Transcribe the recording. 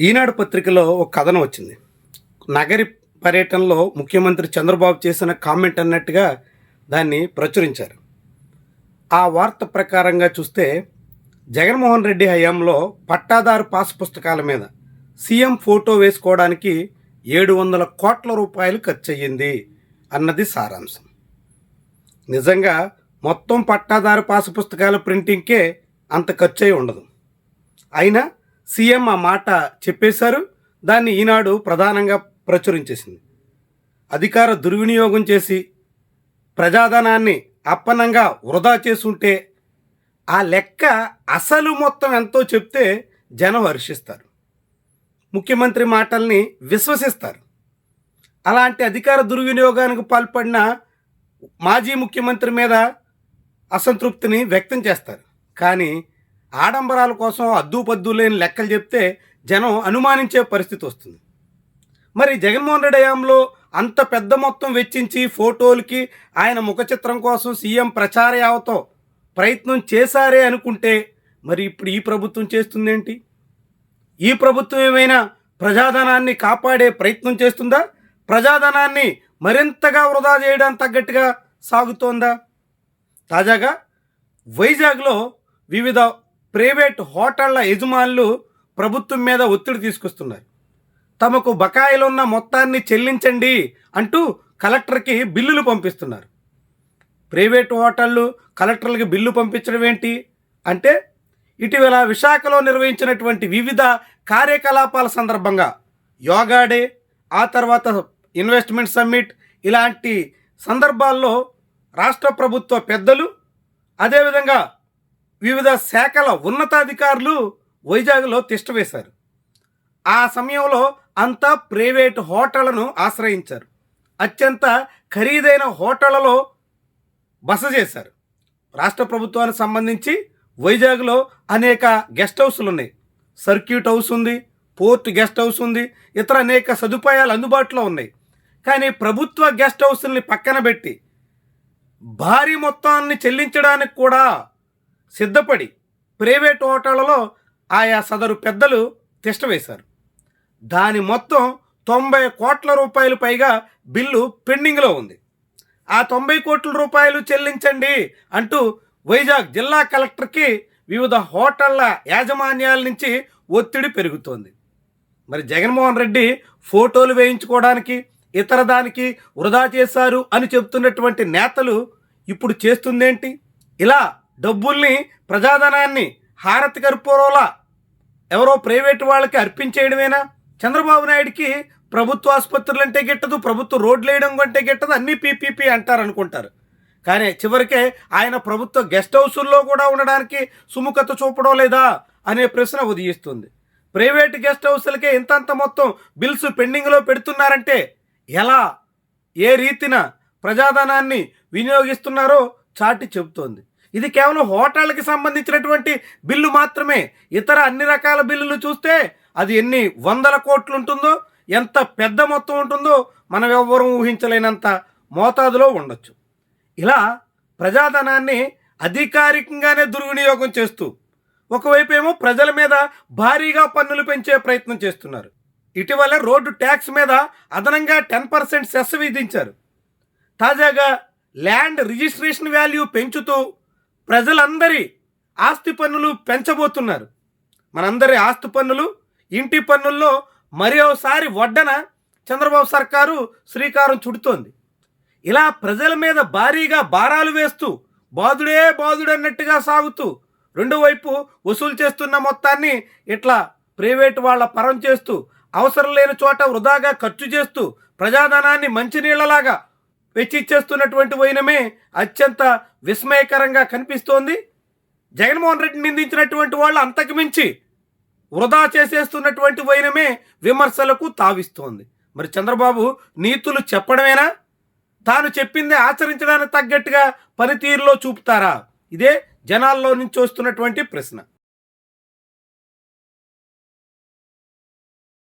ఈనాడు పత్రికలో ఒక కథనం వచ్చింది. నగరి పర్యటనలో ముఖ్యమంత్రి చంద్రబాబు చేసిన కామెంట్ అన్నట్టుగా దాన్ని ప్రచురించారు. ఆ వార్త ప్రకారంగా చూస్తే జగన్మోహన్ రెడ్డి హయాంలో పట్టాదారు పాస్ పుస్తకాల మీద సీఎం ఫోటో వేసుకోవడానికి ఏడు వందల కోట్ల రూపాయలు ఖర్చు అయ్యింది అన్నది సారాంశం. నిజంగా మొత్తం పట్టాదారు పాస్ పుస్తకాల ప్రింటింగ్కే అంత ఖర్చు అయి ఉండదు. అయినా సీఎం ఆ మాట చెప్పేశారు. దాన్ని ఈనాడు ప్రధానంగా ప్రచురించేసింది. అధికార దుర్వినియోగం చేసి ప్రజాధనాన్ని అప్పనంగా వృధా చేసుంటే ఆ లెక్క అసలు మొత్తం ఎంతో చెప్తే జనం హర్షిస్తారు. ముఖ్యమంత్రి మాటల్ని విశ్వసిస్తారు. అలాంటి అధికార దుర్వినియోగానికి పాల్పడిన మాజీ ముఖ్యమంత్రి మీద అసంతృప్తిని వ్యక్తం చేస్తారు. కానీ ఆడంబరాల కోసం అద్దుపద్దు లేని లెక్కలు చెప్తే జనం అనుమానించే పరిస్థితి వస్తుంది. మరి జగన్మోహన్ రెడ్డి హయాంలో అంత పెద్ద మొత్తం వెచ్చించి ఫోటోలకి ఆయన ముఖ చిత్రం కోసం సీఎం ప్రచార యావతో ప్రయత్నం చేశారే అనుకుంటే మరి ఇప్పుడు ఈ ప్రభుత్వం చేస్తుందేంటి? ఈ ప్రభుత్వం ఏమైనా ప్రజాధనాన్ని కాపాడే ప్రయత్నం చేస్తుందా? ప్రజాధనాన్ని మరింతగా వృధా చేయడానికి తగ్గట్టుగా సాగుతోందా? తాజాగా వైజాగ్లో వివిధ ప్రైవేట్ హోటళ్ళ యజమానులు ప్రభుత్వం మీద ఒత్తిడి తీసుకొస్తున్నారు. తమకు బకాయిలున్న మొత్తాన్ని చెల్లించండి అంటూ కలెక్టర్కి బిల్లులు పంపిస్తున్నారు. ప్రైవేట్ హోటళ్ళు కలెక్టర్లకి బిల్లు పంపించడం ఏంటి? అంటే ఇటీవల విశాఖలో నిర్వహించినటువంటి వివిధ కార్యకలాపాల సందర్భంగా యోగా డే ఆ తర్వాత ఇన్వెస్ట్మెంట్ సమ్మిట్ ఇలాంటి సందర్భాల్లో రాష్ట్ర ప్రభుత్వ పెద్దలు అదేవిధంగా వివిధ శాఖల ఉన్నతాధికారులు వైజాగ్లో తిష్టవేశారు ఆ సమయంలో అంతా ప్రైవేట్ హోటళ్ళను ఆశ్రయించారు. అత్యంత ఖరీదైన హోటళ్ళలో బస చేశారు. రాష్ట్ర ప్రభుత్వానికి సంబంధించి వైజాగ్లో అనేక గెస్ట్ హౌస్లు ఉన్నాయి సర్క్యూట్ హౌస్ ఉంది పోర్ట్ గెస్ట్ హౌస్ ఉంది ఇతర అనేక సదుపాయాలు అందుబాటులో ఉన్నాయి. కానీ ప్రభుత్వ గెస్ట్ హౌస్ని పక్కన పెట్టి భారీ మొత్తాన్ని చెల్లించడానికి కూడా సిద్ధపడి ప్రైవేట్ హోటళ్ళలో ఆయా సదరు పెద్దలు తిష్టవేశారు దాని మొత్తం తొంభై కోట్ల రూపాయలు పైగా బిల్లు పెండింగ్లో ఉంది. ఆ తొంభై కోట్ల రూపాయలు చెల్లించండి అంటూ వైజాగ్ జిల్లా కలెక్టర్కి వివిధ హోటళ్ళ యాజమాన్యాల నుంచి ఒత్తిడి పెరుగుతోంది. మరి జగన్మోహన్ రెడ్డి ఫోటోలు వేయించుకోవడానికి ఇతర దానికి వృధా చేశారు అని చెప్తున్నటువంటి నేతలు ఇప్పుడు చేస్తుందేంటి? ఇలా డబ్బుల్ని ప్రజాధనాన్ని హారతి కర్పూరంలా ఎవరో ప్రైవేట్ వాళ్ళకి అర్పించేయడమేనా? చంద్రబాబు నాయుడికి ప్రభుత్వ ఆసుపత్రులు అంటే గిట్టదు ప్రభుత్వ రోడ్లు వేయడం అంటే గిట్టదు అన్నీ పీపీపీ అంటారు అనుకుంటారు కానీ చివరికే ఆయన ప్రభుత్వ గెస్ట్ హౌసుల్లో కూడా ఉండడానికి సుముఖత చూపడం లేదా అనే ప్రశ్న ఉదయిస్తుంది. ప్రైవేట్ గెస్ట్ హౌసులకే ఇంతంత మొత్తం బిల్స్ పెండింగ్లో పెడుతున్నారంటే ఎలా ఏ రీతిన ప్రజాధనాన్ని వినియోగిస్తున్నారో చాటి చెబుతోంది. ఇది కేవలం హోటళ్ళకి సంబంధించినటువంటి బిల్లు మాత్రమే. ఇతర అన్ని రకాల బిల్లులు చూస్తే అది ఎన్ని వందల కోట్లు ఉంటుందో ఎంత పెద్ద మొత్తం ఉంటుందో మనం ఎవ్వరూ ఊహించలేనంత మోతాదులో ఉండొచ్చు. ఇలా ప్రజాధనాన్ని అధికారికంగానే దుర్వినియోగం చేస్తూ ఒకవైపు ఏమో ప్రజల మీద భారీగా పన్నులు పెంచే ప్రయత్నం చేస్తున్నారు. ఇటీవల రోడ్డు ట్యాక్స్ మీద అదనంగా టెన్ పర్సెంట్ సెస్ విధించారు. తాజాగా ల్యాండ్ రిజిస్ట్రేషన్ వాల్యూ పెంచుతూ ప్రజలందరి ఆస్తి పన్నులు పెంచబోతున్నారు. మనందరి ఆస్తి పన్నులు ఇంటి పన్నుల్లో మరోసారి వడ్డన చంద్రబాబు సర్కారు శ్రీకారం చుడుతోంది. ఇలా ప్రజల మీద భారీగా భారాలు వేస్తూ బాధుడే బాధుడు అన్నట్టుగా సాగుతూ రెండు వైపు వసూలు చేస్తున్న మొత్తాన్ని ఇట్లా ప్రైవేటు వాళ్ళ పరం చేస్తూ అవసరం లేని చోట వృధాగా ఖర్చు చేస్తూ ప్రజాధనాన్ని మంచినీళ్ళలాగా వెచ్చిచ్చేస్తున్నటువంటి వైనమే అత్యంత విస్మయకరంగా కనిపిస్తోంది. జగన్మోహన్ రెడ్డి నిందించినటువంటి వాళ్ళు అంతకు మించి వృధా చేసేస్తున్నటువంటి వైనమే విమర్శలకు తావిస్తోంది. మరి చంద్రబాబు నీతులు చెప్పడమేనా? తాను చెప్పింది ఆచరించడానికి తగ్గట్టుగా పనితీరులో చూపుతారా? ఇదే జనాల్లో నుంచి వస్తున్నటువంటి ప్రశ్న.